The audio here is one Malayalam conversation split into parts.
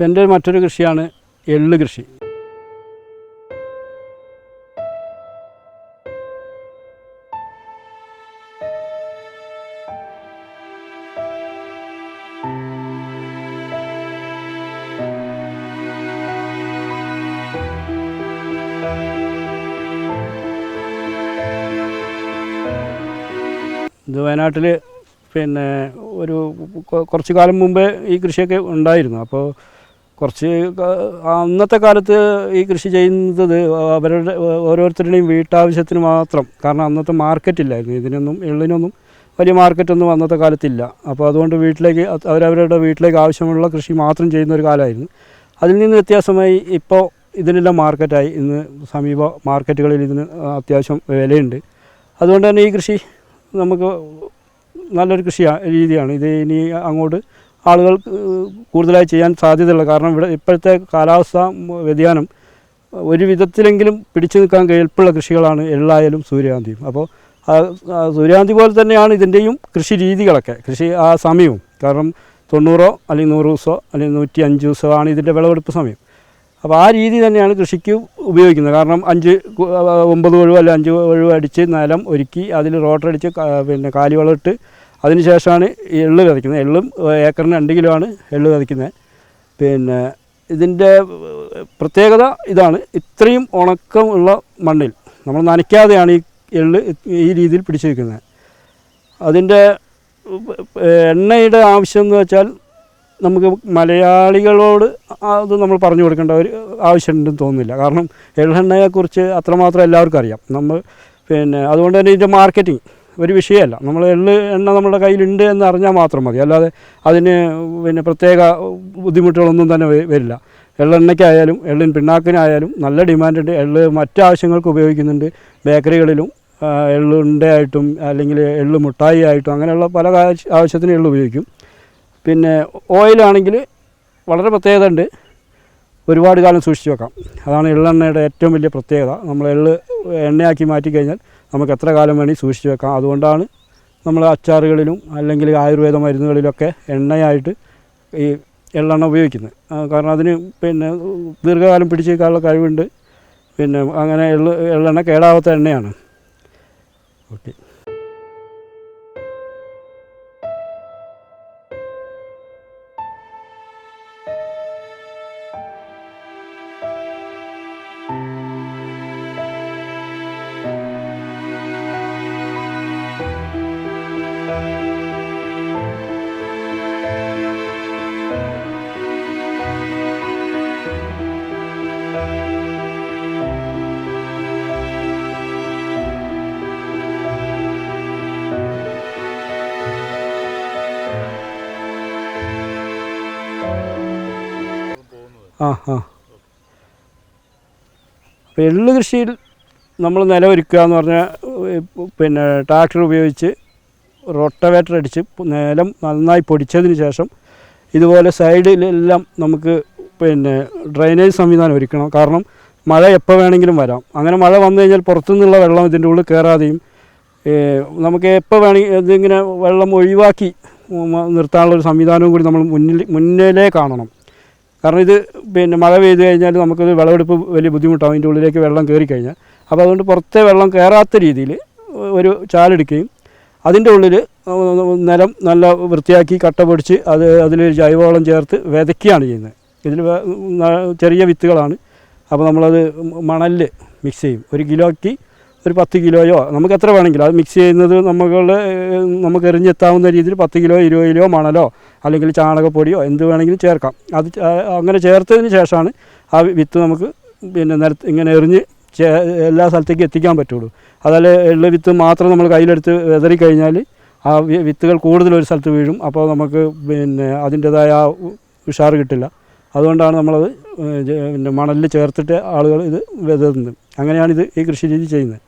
എന്റെ മറ്റൊരു കൃഷിയാണ് എള്ള് കൃഷി. ഇത് വയനാട്ടിൽ പിന്നെ ഒരു കുറച്ചു കാലം മുമ്പേ ഈ കൃഷിയൊക്കെ ഉണ്ടായിരുന്നു. അപ്പോൾ കുറച്ച് അന്നത്തെ കാലത്ത് ഈ കൃഷി ചെയ്യുന്നത് അവരുടെ ഓരോരുത്തരുടെയും വീട്ടാവശ്യത്തിന് മാത്രം. കാരണം അന്നത്തെ മാർക്കറ്റ് ഇല്ലായിരുന്നു. ഇതിനൊന്നും എള്ളിനൊന്നും വലിയ മാർക്കറ്റൊന്നും അന്നത്തെ കാലത്തില്ല. അപ്പോൾ അതുകൊണ്ട് വീട്ടിലേക്ക് അവരവരുടെ വീട്ടിലേക്ക് ആവശ്യമുള്ള കൃഷി മാത്രം ചെയ്യുന്ന ഒരു കാലമായിരുന്നു. അതിൽ നിന്ന് വ്യത്യാസമായി ഇപ്പോൾ ഇതിനെല്ലാം മാർക്കറ്റായി ഇന്ന് സമീപ മാർക്കറ്റുകളിൽ ഇതിന് അത്യാവശ്യം വിലയുണ്ട്. അതുകൊണ്ട് തന്നെ ഈ കൃഷി നമുക്ക് നല്ലൊരു കൃഷി രീതിയാണ്. ഇത് ഇനി അങ്ങോട്ട് ആളുകൾ കൂടുതലായി ചെയ്യാൻ സാധ്യതയുള്ളത് കാരണം ഇവിടെ ഇപ്പോഴത്തെ കാലാവസ്ഥ വ്യതിയാനം ഒരു വിധത്തിലെങ്കിലും പിടിച്ചു നിൽക്കാൻ കെൽപ്പുള്ള കൃഷികളാണ് എള്ളായാലും സൂര്യകാന്തിയും അപ്പോൾ സൂര്യകാന്തി പോലെ തന്നെയാണ് ഇതിന്റെയും കൃഷി രീതികളൊക്കെ കൃഷി ആ സമയവും. കാരണം തൊണ്ണൂറോ അല്ലെങ്കിൽ നൂറ് ദിവസമോ അല്ലെങ്കിൽ നൂറ്റി അഞ്ച് ദിവസമോ ആണ് ഇതിന്റെ വിളവെടുപ്പ് സമയം. അപ്പോൾ ആ രീതി തന്നെയാണ് കൃഷിക്ക് ഉപയോഗിക്കുന്നത്. കാരണം അഞ്ച് ഒമ്പത് ഒഴിവ് അല്ല അഞ്ച് ഒഴിവ് അടിച്ച് നിലം ഒരുക്കി അതിൽ റോട്ടറടിച്ച് പിന്നെ കാലിവളം ഇട്ട് അതിന് ശേഷമാണ് ഈ എള്ള് വിതയ്ക്കുന്നത് എള്ളും ഏക്കറിന് രണ്ട് കിലോ ആണ് എള്ള് വിതയ്ക്കുന്നത് പിന്നെ ഇതിന്റെ പ്രത്യേകത ഇതാണ്. ഇത്രയും ഉണക്കമുള്ള മണ്ണിൽ നമ്മൾ നനയ്ക്കാതെയാണ് ഈ എള്ള് ഈ രീതിയിൽ പിടിച്ചു വയ്ക്കുന്നത് അതിന്റെ എണ്ണയുടെ ആവശ്യം എന്ന് വെച്ചാൽ നമുക്ക് മലയാളികളോട് അത് നമ്മൾ പറഞ്ഞു കൊടുക്കേണ്ട ഒരു ആവശ്യമുണ്ടെന്ന് തോന്നുന്നില്ല. കാരണം എള്ളെണ്ണയെക്കുറിച്ച് അത്രമാത്രം എല്ലാവർക്കും അറിയാം. നമ്മൾ പിന്നെ അതുകൊണ്ട് തന്നെ ഇതിന്റെ മാർക്കറ്റിംഗ് ഒരു വിഷയമല്ല. നമ്മൾ എള്ള് എണ്ണ നമ്മുടെ കയ്യിലുണ്ട് എന്ന് അറിഞ്ഞാൽ മാത്രം മതി. അല്ലാതെ അതിന് പിന്നെ പ്രത്യേക ബുദ്ധിമുട്ടുകളൊന്നും തന്നെ വരില്ല. എള്ളെണ്ണയ്ക്കായാലും എള്ളിൻ പിണ്ണാക്കിനായാലും നല്ല ഡിമാൻഡുണ്ട് എള്ള് മറ്റാവശ്യങ്ങൾക്ക് ഉപയോഗിക്കുന്നുണ്ട്. ബേക്കറികളിലും ആ, എള്ള് ഉണ്ടയായിട്ടും അല്ലെങ്കിൽ എള്ള് മുട്ടായി ആയിട്ടും അങ്ങനെയുള്ള പല ആവശ്യ- ആവശ്യത്തിന് എള്ള് ഉപയോഗിക്കും. പിന്നെ ഓയിലാണെങ്കിൽ വളരെ പ്രത്യേകത ഉണ്ട്. ഒരുപാട് കാലം സൂക്ഷിച്ച് വെക്കാം. അതാണ് എള്ളെണ്ണയുടെ ഏറ്റവും വലിയ പ്രത്യേകത. നമ്മൾ എള്ള് എണ്ണയാക്കി മാറ്റി കഴിഞ്ഞാൽ നമുക്ക് എത്ര കാലം വേണമെങ്കിൽ സൂക്ഷിച്ച് വെക്കാം. അതുകൊണ്ടാണ് നമ്മൾ അച്ചാറുകളിലും അല്ലെങ്കിൽ ആയുർവേദ മരുന്നുകളിലൊക്കെ എണ്ണയായിട്ട് ഈ എള്ളെണ്ണ ഉപയോഗിക്കുന്നത്. കാരണം അതിന് പിന്നെ ദീർഘകാലം പിടിച്ചു നിൽക്കാനുള്ള കഴിവുണ്ട്. പിന്നെ അങ്ങനെ എള്ള് എള്ളെണ്ണ കേടാവാത്ത എണ്ണയാണ്. ഓക്കെ. അപ്പോൾ എള്ള് കൃഷിയിൽ നമ്മൾ നിലമൊരുക്കുക എന്ന് പറഞ്ഞാൽ പിന്നെ ട്രാക്ടർ ഉപയോഗിച്ച് റൊട്ടവേറ്റർ അടിച്ച് നിലം നന്നായി പൊടിച്ചതിന് ശേഷം ഇതുപോലെ സൈഡിലെല്ലാം നമുക്ക് പിന്നെ ഡ്രൈനേജ് സംവിധാനം ഒരുക്കണം. കാരണം മഴ എപ്പോൾ വേണമെങ്കിലും വരാം. അങ്ങനെ മഴ വന്നു കഴിഞ്ഞാൽ പുറത്തുനിന്നുള്ള വെള്ളം ഇതിന്റെ ഉള്ളിൽ കയറാതെയും നമുക്ക് എപ്പോൾ വേണമെങ്കിൽ ഇതിങ്ങനെ വെള്ളം ഒഴിവാക്കി നിർത്താനുള്ളൊരു സംവിധാനവും കൂടി നമ്മൾ മുന്നിൽ മുന്നിലേ കാണണം. കാരണം ഇത് പിന്നെ മഴ പെയ്തു കഴിഞ്ഞാൽ നമുക്കത് വിളവെടുപ്പ് വലിയ ബുദ്ധിമുട്ടാവും. അതിന്റെ ഉള്ളിലേക്ക് വെള്ളം കയറി കഴിഞ്ഞാൽ അപ്പോൾ അതുകൊണ്ട് പുറത്തെ വെള്ളം കയറാത്ത രീതിയിൽ ഒരു ചാലെടുക്കുകയും അതിന്റെ ഉള്ളിൽ നിലം നല്ല വൃത്തിയാക്കി കട്ട പൊടിച്ച് അത് അതിൽ ജൈവവളം ചേർത്ത് വിതയ്ക്കുകയാണ് ചെയ്യുന്നത്. ഇതിൽ ചെറിയ വിത്തുകളാണ്. അപ്പോൾ നമ്മളത് മണലിൽ മിക്സ് ചെയ്യും. ഒരു കിലോയ്ക്ക് ഒരു പത്ത് കിലോയോ നമുക്ക് എത്ര വേണമെങ്കിലും. അത് മിക്സ് ചെയ്യുന്നത് നമ്മൾ നമുക്ക് എറിഞ്ഞെത്താവുന്ന രീതിയിൽ പത്ത് കിലോ ഇരുപത് കിലോ മണലോ അല്ലെങ്കിൽ ചാണകപ്പൊടിയോ എന്ത് വേണമെങ്കിലും ചേർക്കാം. അത് അങ്ങനെ ചേർത്തതിന് ശേഷമാണ് ആ വിത്ത് നമുക്ക് പിന്നെ നിരത്ത് ഇങ്ങനെ എറിഞ്ഞ് എല്ലാ സ്ഥലത്തേക്കും എത്തിക്കാൻ പറ്റുള്ളൂ. അതല്ല ഉള്ള വിത്ത് മാത്രം നമ്മൾ കയ്യിലെടുത്ത് വിതറി കഴിഞ്ഞാൽ ആ വിത്തുകൾ കൂടുതൽ ഒരു സ്ഥലത്ത് വീഴും. അപ്പോൾ നമുക്ക് പിന്നെ അതിന്റെതായ ആ ഉഷാർ കിട്ടില്ല. അതുകൊണ്ടാണ് നമ്മളത് പിന്നെ മണലിൽ ചേർത്തിട്ട് ആളുകൾ ഇത് വിതറുന്നത്. ഇത് ഈ കൃഷി രീതി ചെയ്യുന്നത്.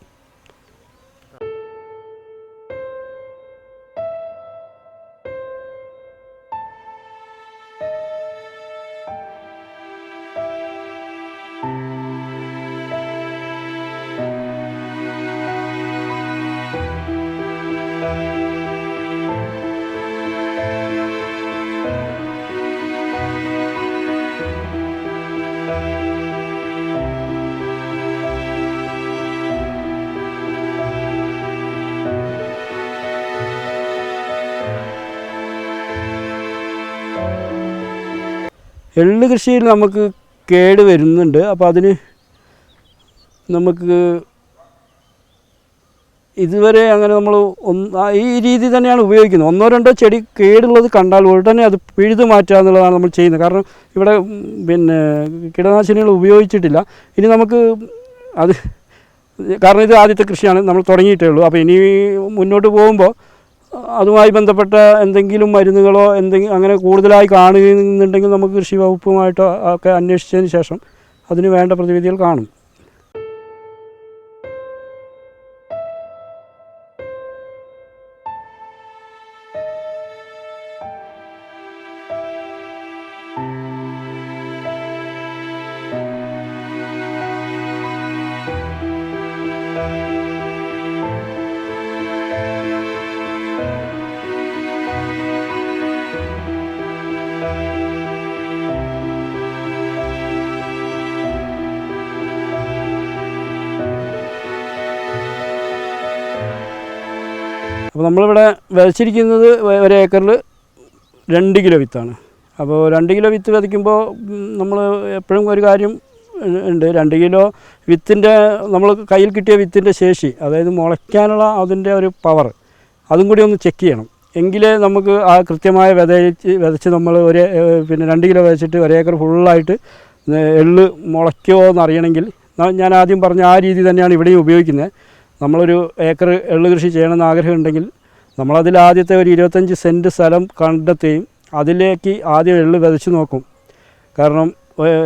എള്ള് കൃഷിയിൽ നമുക്ക് കേട് വരുന്നുണ്ട്. അപ്പോൾ അതിന് നമുക്ക് ഇതുവരെ അങ്ങനെ നമ്മൾ ഒന്ന് ഈ രീതി തന്നെയാണ് ഉപയോഗിക്കുന്നത്. ഒന്നോ രണ്ടോ ചെടി കേടുള്ളത് കണ്ടാൽ ഉടനെ അത് പിഴുതു മാറ്റുക എന്നുള്ളതാണ് നമ്മൾ ചെയ്യുന്നത്. കാരണം ഇവിടെ പിന്നെ കീടനാശിനികൾ ഉപയോഗിച്ചിട്ടില്ല. ഇനി നമുക്ക് അത് കാരണം ഇത് ആദ്യത്തെ കൃഷിയാണ് നമ്മൾ തുടങ്ങിയിട്ടേ ഉള്ളൂ. അപ്പോൾ ഇനി മുന്നോട്ട് പോകുമ്പോൾ അതുമായി ബന്ധപ്പെട്ട എന്തെങ്കിലും മരുന്നുകളോ എന്തെങ്കിലും അങ്ങനെ കൂടുതലായി കാണുന്നുണ്ടെങ്കിൽ നമുക്ക് കൃഷി വകുപ്പുമായിട്ടോ ഒക്കെ അന്വേഷിച്ചതിന് ശേഷം അതിന് വേണ്ട പ്രതിവിധികൾ കാണും. അപ്പോൾ നമ്മളിവിടെ വിതച്ചിരിക്കുന്നത് ഒരു ഏക്കറിൽ രണ്ട് കിലോ വിത്താണ്. അപ്പോൾ രണ്ട് കിലോ വിത്ത് വിതയ്ക്കുമ്പോൾ നമ്മൾ എപ്പോഴും ഒരു കാര്യം ഉണ്ട്. രണ്ട് കിലോ വിത്തിന്റെ നമ്മൾ കയ്യിൽ കിട്ടിയ വിത്തിന്റെ ശേഷി അതായത് മുളയ്ക്കാനുള്ള അതിന്റെ ഒരു പവർ അതും കൂടി ഒന്ന് ചെക്ക് ചെയ്യണം. എങ്കിലേ നമുക്ക് ആ കൃത്യമായ വിതച്ച് വിതച്ച് നമ്മൾ ഒരു പിന്നെ രണ്ട് കിലോ വിതച്ചിട്ട് ഒരേക്കർ ഫുള്ളായിട്ട് എള്ള് മുളയ്ക്കുമോ എന്നറിയണമെങ്കിൽ ഞാൻ ആദ്യം പറഞ്ഞ ആ രീതി തന്നെയാണ് ഇവിടെയും ഉപയോഗിക്കുന്നത്. നമ്മളൊരു ഏക്കർ എള്ളു കൃഷി ചെയ്യണമെന്ന് ആഗ്രഹമുണ്ടെങ്കിൽ നമ്മളതിൽ ആദ്യത്തെ ഒരു ഇരുപത്തഞ്ച് സെന്റ് സ്ഥലം കണ്ടെത്തുകയും അതിലേക്ക് ആദ്യം എള്ള് വിതച്ച് നോക്കും. കാരണം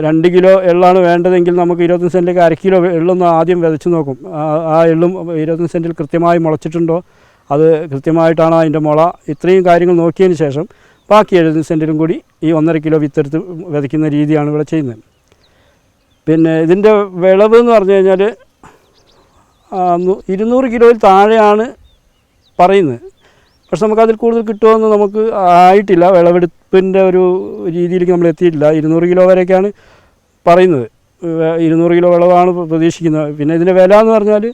രണ്ട് കിലോ എള്ളാണ് വേണ്ടതെങ്കിൽ നമുക്ക് ഇരുപത്തഞ്ച് സെന്റിലേക്ക് അര കിലോ എള്ളൊന്ന് ആദ്യം വിതച്ച് നോക്കും. ആ- എള്ളും ഇരുപത്തഞ്ച് സെന്റിൽ കൃത്യമായി മുളച്ചിട്ടുണ്ടോ അത് കൃത്യമായിട്ടാണോ അതിന്റെ മുള. ഇത്രയും കാര്യങ്ങൾ നോക്കിയതിന് ശേഷം ബാക്കി എഴുപത്തഞ്ച് സെന്റിലും കൂടി ഈ ഒന്നര കിലോ വിത്തെടുത്ത് വിതയ്ക്കുന്ന രീതിയാണ് ഇവിടെ ചെയ്യുന്നത്. പിന്നെ ഇതിന്റെ വിളവ് എന്ന് പറഞ്ഞു കഴിഞ്ഞാൽ ഇരുന്നൂറ് കിലോയിൽ താഴെയാണ് പറയുന്നത്. പക്ഷെ നമുക്കതിൽ കൂടുതൽ കിട്ടുമെന്ന് നമുക്ക് ആയിട്ടില്ല. വിളവെടുപ്പിന്റെ ഒരു രീതിയിലേക്ക് നമ്മൾ എത്തിയിട്ടില്ല. ഇരുന്നൂറ് കിലോ വരെയൊക്കെയാണ് പറയുന്നത്. ഇരുന്നൂറ് കിലോ വിളവാണ് പ്ര- പ്രതീക്ഷിക്കുന്നത്. പിന്നെ ഇതിന്റെ വില എന്ന് പറഞ്ഞാൽ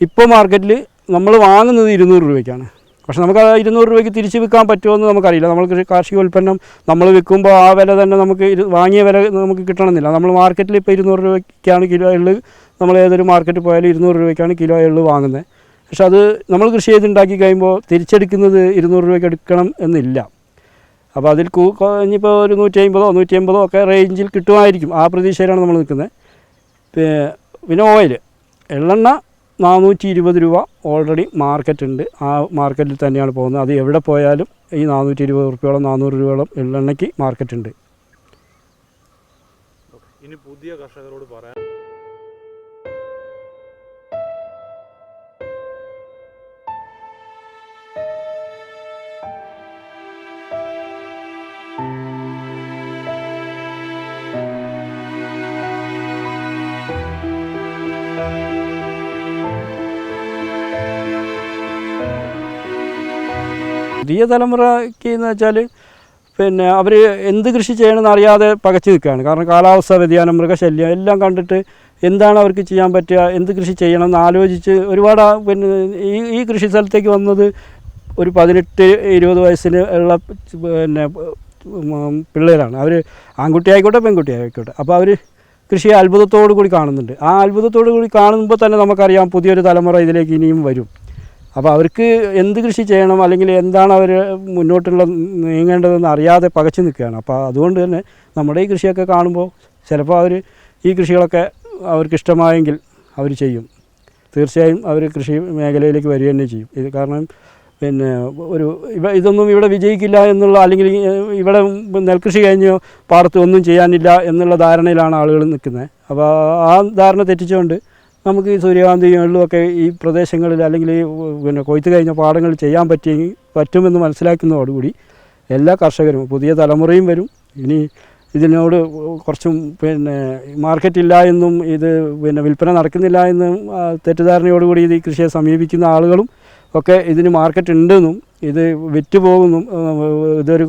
ഇപ്പോൾ മാർക്കറ്റിൽ നമ്മൾ വാങ്ങുന്നത് ഇരുന്നൂറ് രൂപയ്ക്കാണ്. പക്ഷെ നമുക്ക് ആ ഇരുന്നൂറ് രൂപയ്ക്ക് തിരിച്ച് വിൽക്കാൻ പറ്റുമോ നമുക്കറിയില്ല. നമ്മൾ കാർഷിക ഉൽപ്പന്നം നമ്മൾ വിൽക്കുമ്പോൾ ആ വില തന്നെ നമുക്ക് വാങ്ങിയ വില നമുക്ക് കിട്ടണമെന്നില്ല. നമ്മൾ മാർക്കറ്റിൽ ഇപ്പോൾ ഇരുന്നൂറ് രൂപയ്ക്കാണ് കിലോയിൽ നമ്മൾ ഏതൊരു മാർക്കറ്റിൽ പോയാലും ഇരുന്നൂറ് രൂപയ്ക്കാണ് കിലോ എള്ള് വാങ്ങുന്നത്. പക്ഷെ അത് നമ്മൾ കൃഷി ചെയ്തുണ്ടാക്കി കഴിയുമ്പോൾ തിരിച്ചെടുക്കുന്നത് ഇരുന്നൂറ് രൂപയ്ക്ക് എടുക്കണം എന്നില്ല. അപ്പോൾ അതിൽ കൂ ഇനിയിപ്പോൾ ഒരു നൂറ്റി അമ്പതോ നൂറ്റി അമ്പതോ ഒക്കെ റേഞ്ചിൽ കിട്ടുമായിരിക്കും. ആ പ്രതീക്ഷയിലാണ് നമ്മൾ നിൽക്കുന്നത്. പിന്നെ ഓയിൽ എള്ളെണ്ണ നാനൂറ്റി ഇരുപത് രൂപ ഓൾറെഡി മാർക്കറ്റ് ഉണ്ട്. ആ മാർക്കറ്റിൽ തന്നെയാണ് പോകുന്നത്. അത് എവിടെ പോയാലും ഈ നാനൂറ്റി ഇരുപത് റുപ്യോളം നാനൂറ് രൂപയോളം എള്ളെണ്ണയ്ക്ക് മാർക്കറ്റ് ഉണ്ട്. ഇനി പുതിയ കർഷകരോട് പറയാൻ പുതിയ തലമുറയ്ക്ക് എന്ന് വെച്ചാൽ പിന്നെ അവർ എന്ത് കൃഷി ചെയ്യണമെന്ന് അറിയാതെ പകച്ചു നിൽക്കുകയാണ്. കാരണം കാലാവസ്ഥ വ്യതിയാനം മൃഗശല്യം എല്ലാം കണ്ടിട്ട് എന്താണ് അവർക്ക് ചെയ്യാൻ പറ്റുക എന്ത് കൃഷി ചെയ്യണം എന്ന് ആലോചിച്ച് ഒരുപാട് പിന്നെ ഈ ഈ കൃഷി സ്ഥലത്തേക്ക് വന്നത് ഒരു പതിനെട്ട് ഇരുപത് വയസ്സിന് ഉള്ള പിന്നെ പിള്ളേരാണ്. അവർ ആൺകുട്ടി ആയിക്കോട്ടെ പെൺകുട്ടി ആയിക്കോട്ടെ. അപ്പോൾ അവർ കൃഷിയെ അത്ഭുതത്തോടു കൂടി കാണുന്നുണ്ട്. ആ അത്ഭുതത്തോടു കൂടി കാണുമ്പോൾ തന്നെ നമുക്കറിയാം പുതിയൊരു തലമുറ ഇതിലേക്ക് ഇനിയും വരും. അപ്പോൾ അവർക്ക് എന്ത് കൃഷി ചെയ്യണം അല്ലെങ്കിൽ എന്താണ് അവർ മുന്നോട്ടുള്ള നീങ്ങേണ്ടതെന്ന് അറിയാതെ പകച്ചു നിൽക്കുകയാണ്. അപ്പോൾ അതുകൊണ്ട് തന്നെ നമ്മുടെ ഈ കൃഷിയൊക്കെ കാണുമ്പോൾ ചിലപ്പോൾ അവർ ഈ കൃഷികളൊക്കെ അവർക്ക് ഇഷ്ടമായെങ്കിൽ അവർ ചെയ്യും. തീർച്ചയായും അവർ കൃഷി മേഖലയിലേക്ക് വരിക തന്നെ ചെയ്യും. ഇത് കാരണം പിന്നെ ഒരു ഇവ ഇതൊന്നും ഇവിടെ വിജയിക്കില്ല എന്നുള്ള അല്ലെങ്കിൽ ഇവിടെ നെൽകൃഷി കഴിഞ്ഞ് പാടത്ത് ഒന്നും ചെയ്യാനില്ല എന്നുള്ള ധാരണയിലാണ് ആളുകൾ നിൽക്കുന്നത്. അപ്പോൾ ആ ധാരണ തെറ്റിച്ചുകൊണ്ട് നമുക്ക് ഈ സൂര്യകാന്തികളിലൊക്കെ ഈ പ്രദേശങ്ങളിൽ അല്ലെങ്കിൽ പിന്നെ കൊയ്ത്ത് കഴിഞ്ഞ പാടങ്ങൾ ചെയ്യാൻ പറ്റി പറ്റുമെന്ന് മനസ്സിലാക്കുന്നതോടുകൂടി എല്ലാ കർഷകരും പുതിയ തലമുറയും വരും. ഇനി ഇതിനോട് കുറച്ചും പിന്നെ മാർക്കറ്റ് ഇല്ല എന്നും ഇത് പിന്നെ വിൽപ്പന നടക്കുന്നില്ല എന്നും തെറ്റിദ്ധാരണയോടുകൂടി ഇത് ഈ കൃഷിയെ സമീപിക്കുന്ന ആളുകളും ഒക്കെ ഇതിന് മാർക്കറ്റ് ഉണ്ടെന്നും ഇത് വിറ്റ് പോകുന്നു ഇതൊരു